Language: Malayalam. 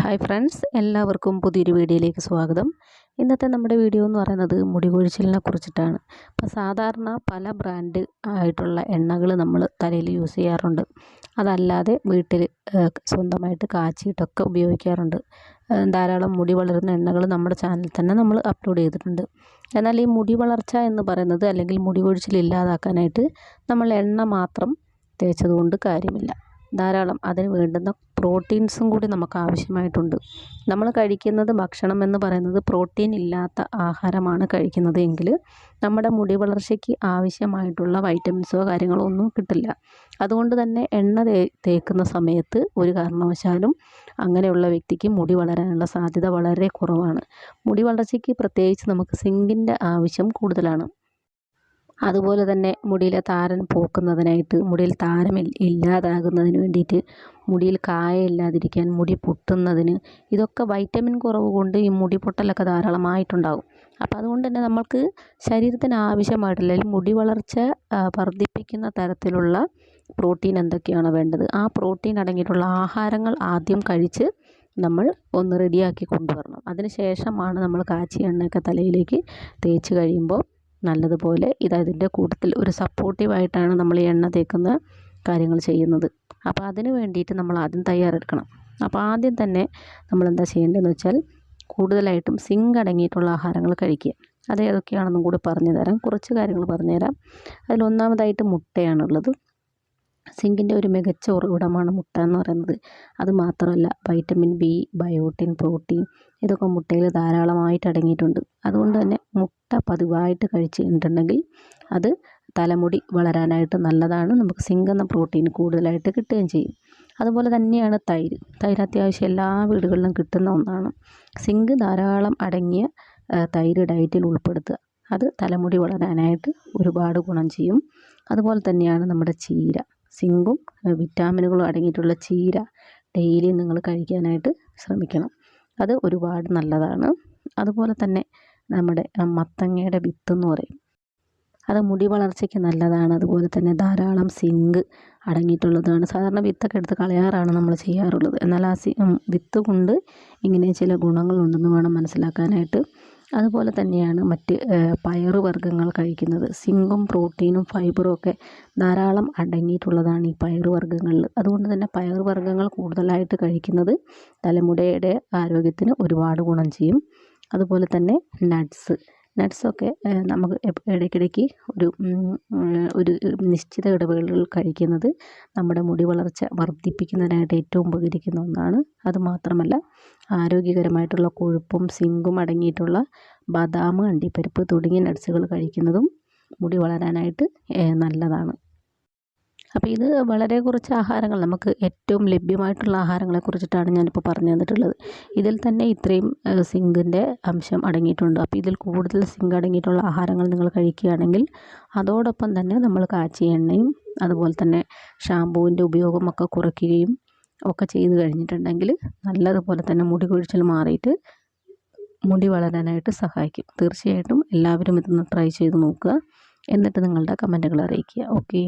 ഹായ് ഫ്രണ്ട്സ് എല്ലാവർക്കും പുതിയൊരു വീഡിയോയിലേക്ക് സ്വാഗതം. ഇന്നത്തെ നമ്മുടെ വീഡിയോ എന്ന് പറയുന്നത് മുടി കൊഴിച്ചിലിനെ കുറിച്ചിട്ടാണ്. അപ്പോൾ സാധാരണ പല ബ്രാൻഡ് ആയിട്ടുള്ള എണ്ണകൾ നമ്മൾ തലയിൽ യൂസ് ചെയ്യാറുണ്ട്. അതല്ലാതെ വീട്ടിൽ സ്വന്തമായിട്ട് കാച്ചിയിട്ടൊക്കെ ഉപയോഗിക്കാറുണ്ട്. ധാരാളം മുടി വളരുന്ന എണ്ണകൾ നമ്മുടെ ചാനലിൽ തന്നെ നമ്മൾ അപ്ലോഡ് ചെയ്തിട്ടുണ്ട്. എന്നാൽ ഈ മുടി വളർച്ച എന്ന് പറയുന്നത് അല്ലെങ്കിൽ മുടി കൊഴിച്ചിൽ ഇല്ലാതാക്കാനായിട്ട് നമ്മൾ എണ്ണ മാത്രം തേച്ചതുകൊണ്ട് കാര്യമില്ല. ധാരാളം. അതിന് വേണ്ടുന്ന പ്രോട്ടീൻസും കൂടി നമുക്ക് ആവശ്യമായിട്ടുണ്ട് നമ്മൾ കഴിക്കുന്നത് ഭക്ഷണം എന്ന് പറയുന്നത് പ്രോട്ടീൻ ഇല്ലാത്ത ആഹാരമാണ് കഴിക്കുന്നത് എങ്കിൽ നമ്മുടെ മുടി വളർച്ചയ്ക്ക് ആവശ്യമായിട്ടുള്ള വൈറ്റമിൻസോ കാര്യങ്ങളോ ഒന്നും കിട്ടില്ല. അതുകൊണ്ട് തന്നെ എണ്ണ തേക്കുന്ന സമയത്ത് ഒരു കാരണവശാലും അങ്ങനെയുള്ള വ്യക്തിക്ക് മുടി വളരാനുള്ള സാധ്യത വളരെ കുറവാണ്. മുടി വളർച്ചയ്ക്ക് പ്രത്യേകിച്ച് നമുക്ക് സിങ്കിന്റെ ആവശ്യം കൂടുതലാണ്. അതുപോലെ തന്നെ മുടിയിലെ താരൻ പോക്കുന്നതിനായിട്ട് മുടിയിൽ താരം ഇല്ലാതാകുന്നതിന് വേണ്ടിയിട്ട് മുടിയിൽ കായ ഇല്ലാതിരിക്കാൻ മുടി പൊട്ടുന്നതിന് ഇതൊക്കെ വൈറ്റമിൻ കുറവ് കൊണ്ട് ഈ മുടി പൊട്ടലൊക്കെ ധാരാളമായിട്ടുണ്ടാകും അപ്പോൾ അതുകൊണ്ട് തന്നെ നമ്മൾക്ക് ശരീരത്തിന് ആവശ്യമായിട്ടുള്ള മുടി വളർച്ച വർദ്ധിപ്പിക്കുന്ന തരത്തിലുള്ള പ്രോട്ടീൻ എന്തൊക്കെയാണ് വേണ്ടത് ആ പ്രോട്ടീൻ അടങ്ങിയിട്ടുള്ള ആഹാരങ്ങൾ ആദ്യം കഴിച്ച് നമ്മൾ ഒന്ന് റെഡിയാക്കി കൊണ്ടുവരണം. അതിന് ശേഷമാണ് നമ്മൾ കാച്ചിയ എണ്ണയൊക്കെ തലയിലേക്ക് തേച്ച് കഴിയുമ്പോൾ നല്ലതുപോലെ ഇത് അതിന്റെ കൂട്ടത്തിൽ ഒരു സപ്പോർട്ടീവായിട്ടാണ് നമ്മൾ ഈ എണ്ണ തേക്കുന്ന കാര്യങ്ങൾ ചെയ്യുന്നത്. അപ്പോൾ അതിന് വേണ്ടിയിട്ട് നമ്മൾ ആദ്യം തയ്യാറെടുക്കണം. അപ്പോൾ ആദ്യം തന്നെ നമ്മൾ എന്താ ചെയ്യേണ്ടതെന്ന് വെച്ചാൽ കൂടുതലായിട്ടും സിങ്ക് അടങ്ങിയിട്ടുള്ള ആഹാരങ്ങൾ കഴിക്കുക. അത് ഏതൊക്കെയാണെന്നും കൂടി പറഞ്ഞു തരാം. കുറച്ച് കാര്യങ്ങൾ പറഞ്ഞുതരാം അതിൽ ഒന്നാമതായിട്ട് മുട്ടയാണുള്ളത്. സിങ്കിന്റെ ഒരു മികച്ച ഉറവിടമാണ് മുട്ട എന്ന് പറയുന്നത്. അത് മാത്രമല്ല വൈറ്റമിൻ ബി ബയോട്ടിൻ പ്രോട്ടീൻ ഇതൊക്കെ മുട്ടയിൽ ധാരാളമായിട്ട് അടങ്ങിയിട്ടുണ്ട്. അതുകൊണ്ട് തന്നെ മുട്ട പതിവായിട്ട് കഴിച്ചിട്ടുണ്ടെങ്കിൽ അത് തലമുടി വളരാനായിട്ട് നല്ലതാണ്. നമുക്ക് സിങ്ക് എന്ന പ്രോട്ടീൻ കൂടുതലായിട്ട് കിട്ടുകയും ചെയ്യും. അതുപോലെ തന്നെയാണ് തൈര്. തൈര് അത്യാവശ്യം എല്ലാ വീടുകളിലും കിട്ടുന്ന ഒന്നാണ്. സിങ്ക് ധാരാളം അടങ്ങിയ തൈര് ഡയറ്റിൽ ഉൾപ്പെടുത്തുക. അത് തലമുടി വളരാനായിട്ട് ഒരുപാട് ഗുണം ചെയ്യും. അതുപോലെ തന്നെയാണ് നമ്മുടെ ചീര. സിങ്കും വിറ്റാമിനുകളും അടങ്ങിയിട്ടുള്ള ചീര ഡെയിലി നിങ്ങൾ കഴിക്കാനായിട്ട് ശ്രമിക്കണം. അത് ഒരുപാട് നല്ലതാണ്. അതുപോലെ തന്നെ നമ്മുടെ മത്തങ്ങയുടെ വിത്ത് എന്ന് പറയും. അത് മുടി വളർച്ചയ്ക്ക് നല്ലതാണ്. അതുപോലെ തന്നെ ധാരാളം സിങ്ക് അടങ്ങിയിട്ടുള്ളതാണ്. സാധാരണ വിത്തൊക്കെ എടുത്ത് കളയാറാണ് നമ്മൾ ചെയ്യാറുള്ളത്. എന്നാൽ ആ സി വിത്ത് കൊണ്ട് ഇങ്ങനെ ചില ഗുണങ്ങളുണ്ടെന്ന് വേണം മനസ്സിലാക്കാനായിട്ട്. അതുപോലെ തന്നെയാണ് മറ്റ് പയറു വർഗങ്ങൾ കഴിക്കുന്നത്. സിങ്കും പ്രോട്ടീനും ഫൈബറും ഒക്കെ ധാരാളം അടങ്ങിയിട്ടുള്ളതാണ് ഈ പയറു വർഗങ്ങളിൽ. അതുകൊണ്ട് തന്നെ പയറു വർഗങ്ങൾ കൂടുതലായിട്ട് കഴിക്കുന്നത് തലമുടിയുടെ ആരോഗ്യത്തിന് ഒരുപാട് ഗുണം ചെയ്യും. അതുപോലെ തന്നെ നട്ട്സ്. നട്ട്സൊക്കെ നമുക്ക് ഇടയ്ക്കിടയ്ക്ക് ഒരു ഒരു നിശ്ചിത ഇടവേളകളിൽ കഴിക്കുന്നത് നമ്മുടെ മുടി വളർച്ച വർദ്ധിപ്പിക്കുന്നതിനായിട്ട് ഏറ്റവും ഉപകരിക്കുന്ന ഒന്നാണ്. അത് മാത്രമല്ല ആരോഗ്യകരമായിട്ടുള്ള കൊഴുപ്പും സിങ്കും അടങ്ങിയിട്ടുള്ള ബദാം അണ്ടിപ്പരിപ്പ് തുടങ്ങിയ നട്ട്സുകൾ കഴിക്കുന്നതും മുടി വളരാനായിട്ട് നല്ലതാണ്. അപ്പോൾ ഇത് വളരെ കുറച്ച് ആഹാരങ്ങൾ നമുക്ക് ഏറ്റവും ലഭ്യമായിട്ടുള്ള ആഹാരങ്ങളെ കുറിച്ചിട്ടാണ് ഞാനിപ്പോൾ പറഞ്ഞു തന്നിട്ടുള്ളത്. ഇതിൽ തന്നെ ഇത്രയും സിങ്കിന്റെ അംശം അടങ്ങിയിട്ടുണ്ട്. അപ്പോൾ ഇതിൽ കൂടുതൽ സിങ്ക് അടങ്ങിയിട്ടുള്ള ആഹാരങ്ങൾ നിങ്ങൾ കഴിക്കുകയാണെങ്കിൽ അതോടൊപ്പം തന്നെ നമ്മൾ കാച്ചിയ എണ്ണയും അതുപോലെ തന്നെ ഷാമ്പുവിന്റെ ഉപയോഗമൊക്കെ കുറയ്ക്കുകയും ഒക്കെ ചെയ്ത് കഴിഞ്ഞിട്ടുണ്ടെങ്കിൽ നല്ലതുപോലെ തന്നെ മുടി കൊഴിച്ചിൽ മാറിയിട്ട് മുടി വളരാനായിട്ട് സഹായിക്കും. തീർച്ചയായിട്ടും എല്ലാവരും ഇതൊന്ന് ട്രൈ ചെയ്ത് നോക്കുക. എന്നിട്ട് നിങ്ങളുടെ കമന്റുകൾ അറിയിക്കുക. ഓക്കേ